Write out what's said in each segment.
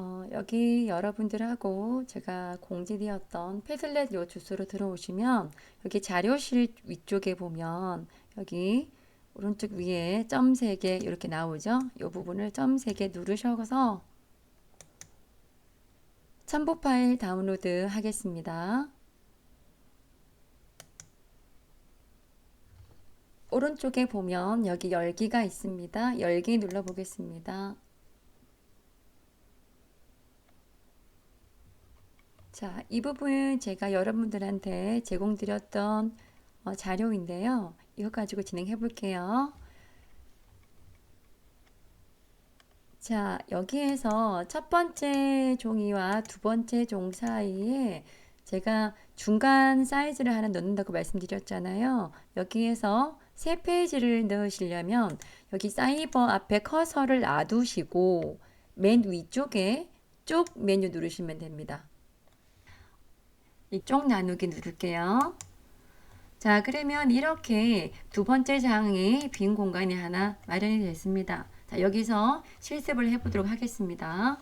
어, 여기 여러분들하고 제가 공지되었던 패들렛 요 주소로 들어오시면 여기 자료실 위쪽에 보면 여기 오른쪽 위에 점 3개 이렇게 나오죠? 이 부분을 점 3개 누르셔서 첨부 파일 다운로드 하겠습니다. 오른쪽에 보면 여기 열기가 있습니다. 열기 눌러 보겠습니다. 자, 이 부분은 제가 여러분들한테 제공드렸던 어, 자료인데요. 이거 가지고 진행해 볼게요. 자, 여기에서 첫 번째 종이와 두 번째 종 사이에 제가 중간 사이즈를 하나 넣는다고 말씀드렸잖아요. 여기에서 세 페이지를 넣으시려면 여기 사이버 앞에 커서를 놔두시고 맨 위쪽에 쪽 메뉴 누르시면 됩니다. 이쪽 나누기 누를게요. 자, 그러면 이렇게 두 번째 장에 빈 공간이 하나 마련이 됐습니다. 자, 여기서 실습을 해보도록 하겠습니다.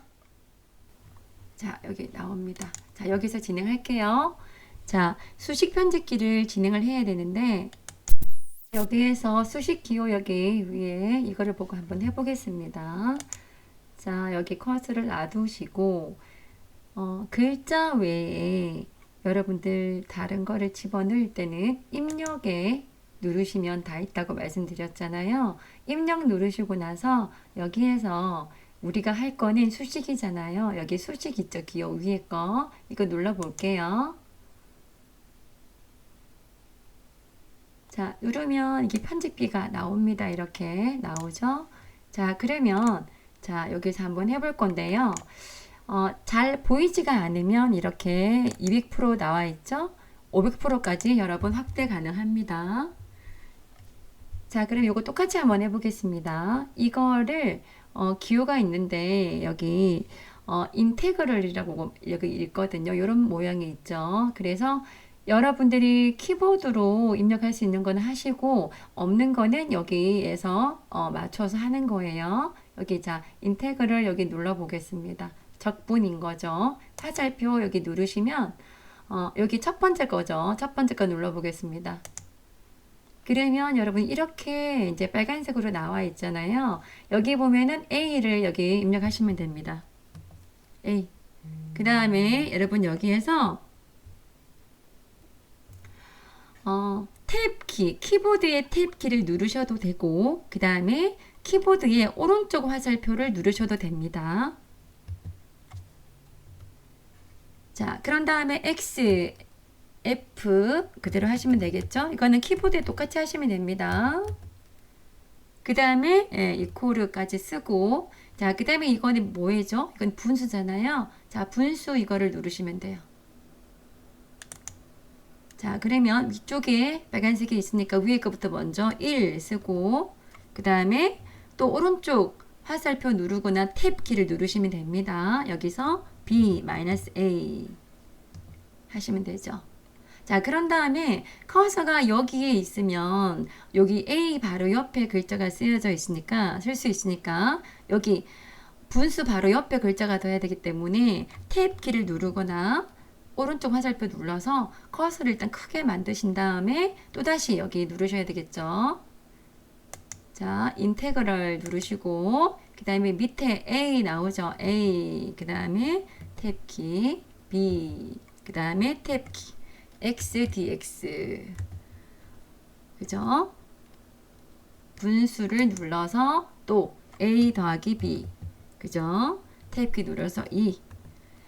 자, 여기 나옵니다. 자, 여기서 진행할게요. 자, 수식 편집기를 진행을 해야 되는데, 여기에서 수식 기호 여기 위에 이거를 보고 한번 해보겠습니다. 자, 여기 커서를 놔두시고, 어, 글자 외에 여러분들 다른 거를 집어넣을 때는 입력에 누르시면 다 있다고 말씀드렸잖아요. 입력 누르시고 나서 여기에서 우리가 할 거는 수식이잖아요. 여기 수식 있죠. 기호 위에 거. 이거 눌러 볼게요. 자, 누르면 이게 편집기가 나옵니다. 이렇게 나오죠. 자, 그러면 자, 여기서 한번 해볼 건데요. 어, 잘 보이지가 않으면 이렇게 200% 나와 있죠? 500%까지 여러분 확대 가능합니다. 자, 그럼 이거 똑같이 한번 해보겠습니다. 이거를 어, 기호가 있는데 여기 어, 인테그럴이라고 여기 있거든요. 이런 모양이 있죠. 그래서 여러분들이 키보드로 입력할 수 있는 거는 하시고 없는 거는 여기에서 어, 맞춰서 하는 거예요. 여기 자 인테그럴 여기 눌러 보겠습니다. 적분인 거죠. 화살표 여기 누르시면 어, 여기 첫 번째 거죠. 첫 번째 거 눌러 보겠습니다. 그러면 여러분 이렇게 이제 빨간색으로 나와 있잖아요. 여기 보면은 A를 여기 입력하시면 됩니다. A. 그 다음에 여러분 여기에서 어, 탭키, 키보드의 탭키를 누르셔도 되고 그 다음에 키보드의 오른쪽 화살표를 누르셔도 됩니다. 자, 그런 다음에 X, F 그대로 하시면 되겠죠? 이거는 키보드에 똑같이 하시면 됩니다. 그 다음에 예, 이코르까지 쓰고 자, 그 다음에 이거는 뭐예요? 이건 분수잖아요. 자, 분수 이거를 누르시면 돼요. 자, 그러면 위쪽에 빨간색이 있으니까 위에 거부터 먼저 1 쓰고 그 다음에 또 오른쪽 화살표 누르거나 탭 키를 누르시면 됩니다. 여기서 B-A 하시면 되죠. 자, 그런 다음에 커서가 여기에 있으면 여기 A 바로 옆에 글자가 쓰여져 있으니까 쓸 수 있으니까 여기 분수 바로 옆에 글자가 둬야 되기 때문에 탭 키를 누르거나 오른쪽 화살표 눌러서 커서를 일단 크게 만드신 다음에 또다시 여기 누르셔야 되겠죠. 자, 인테그럴 누르시고 그 다음에 밑에 A 나오죠. A 그 다음에 탭키 B 그 다음에 탭키 X DX 그죠? 분수를 눌러서 또 A 더하기 B 그죠? 탭키 눌러서 2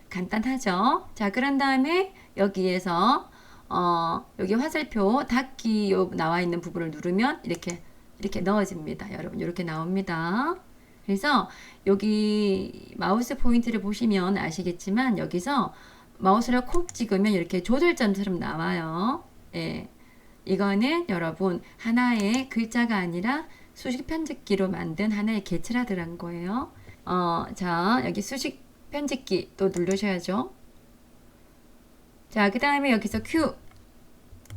간단하죠? 자 그런 다음에 여기에서 어, 여기 화살표 닫기 요 나와 있는 부분을 누르면 이렇게 이렇게 넣어집니다. 여러분 이렇게 나옵니다. 그래서 여기 마우스 포인트를 보시면 아시겠지만 여기서 마우스를 콕 찍으면 이렇게 조절점처럼 나와요. 예. 이거는 여러분 하나의 글자가 아니라 수식 편집기로 만든 하나의 개체라 들어간 거예요. 어, 자, 여기 수식 편집기 또 누르셔야죠. 자, 그 다음에 여기서 Q.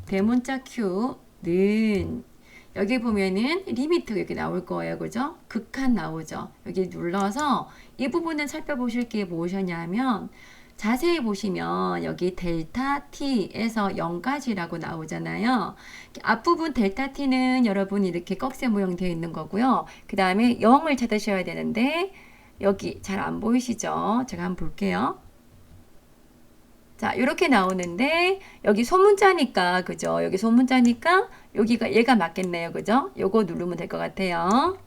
대문자 Q는 여기 보면은 리미트 여기 나올 거예요. 그죠? 극한 나오죠. 여기 눌러서 이 부분은 살펴보실 게 무엇이냐면 자세히 보시면 여기 델타 t에서 0까지라고 나오잖아요. 앞부분 델타 t는 여러분 이렇게 꺽쇠 모형 되어 있는 거고요. 그 다음에 0을 찾으셔야 되는데 여기 잘 안 보이시죠? 제가 한번 볼게요. 자, 이렇게 나오는데 여기 소문자니까 그죠? 여기 소문자니까 여기가 얘가 맞겠네요. 그죠? 요거 누르면 될 것 같아요.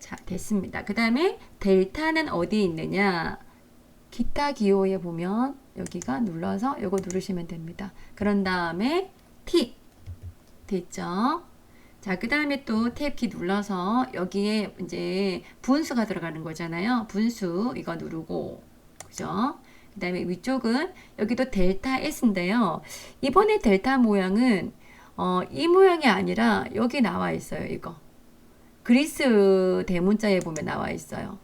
자, 됐습니다. 그 다음에 델타는 어디 있느냐? 기타 기호에 보면 여기가 눌러서 요거 누르시면 됩니다. 그런 다음에 T 됐죠? 자, 그 다음에 또 탭키 눌러서 여기에 이제 분수가 들어가는 거잖아요. 분수 이거 누르고 그죠? 그 다음에 위쪽은 여기도 델타 S인데요. 이번에 델타 모양은 어, 이 모양이 아니라 여기 나와 있어요. 이거 그리스 대문자에 보면 나와 있어요.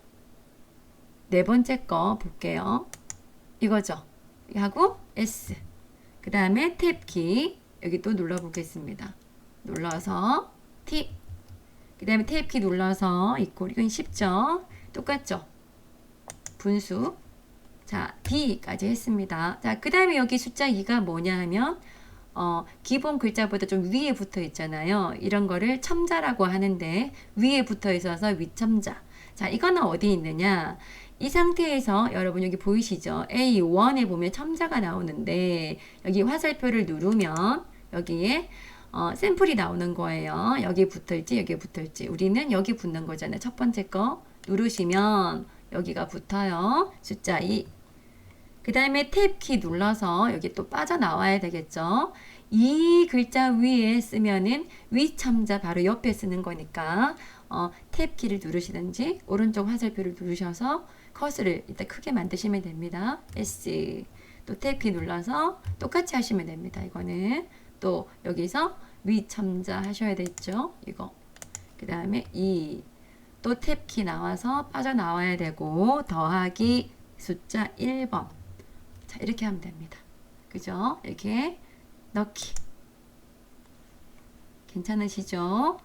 네 번째 거 볼게요. 이거죠. 하고 S. 그 다음에 탭키 여기 또 눌러 보겠습니다. 눌러서 T. 그 다음에 탭 키 눌러서 이꼴 이건 쉽죠? 똑같죠? 분수. 자, D까지 했습니다. 자, 그 다음에 여기 숫자 2가 뭐냐 하면 어, 기본 글자보다 좀 위에 붙어 있잖아요. 이런 거를 첨자라고 하는데 위에 붙어 있어서 위첨자. 자, 이거는 어디 있느냐? 이 상태에서 여러분 여기 보이시죠? A1에 보면 첨자가 나오는데 여기 화살표를 누르면 여기에 어, 샘플이 나오는 거예요. 여기 붙을지 여기 붙을지 우리는 여기 붙는 거잖아요. 첫 번째 거 누르시면 여기가 붙어요. 숫자 2. 그 다음에 탭 키 눌러서 여기 또 빠져나와야 되겠죠. 이 글자 위에 쓰면은 위첨자 바로 옆에 쓰는 거니까 어, 탭 키를 누르시든지 오른쪽 화살표를 누르셔서 커스를 일단 크게 만드시면 됩니다. S 또 탭 키 눌러서 똑같이 하시면 됩니다. 이거는 또 여기서 위첨자 하셔야 되죠. 이거 그 다음에 이또 탭키 나와서 빠져나와야 되고 더하기 숫자 1번 자 이렇게 하면 됩니다. 그죠? 이렇게 넣기 괜찮으시죠?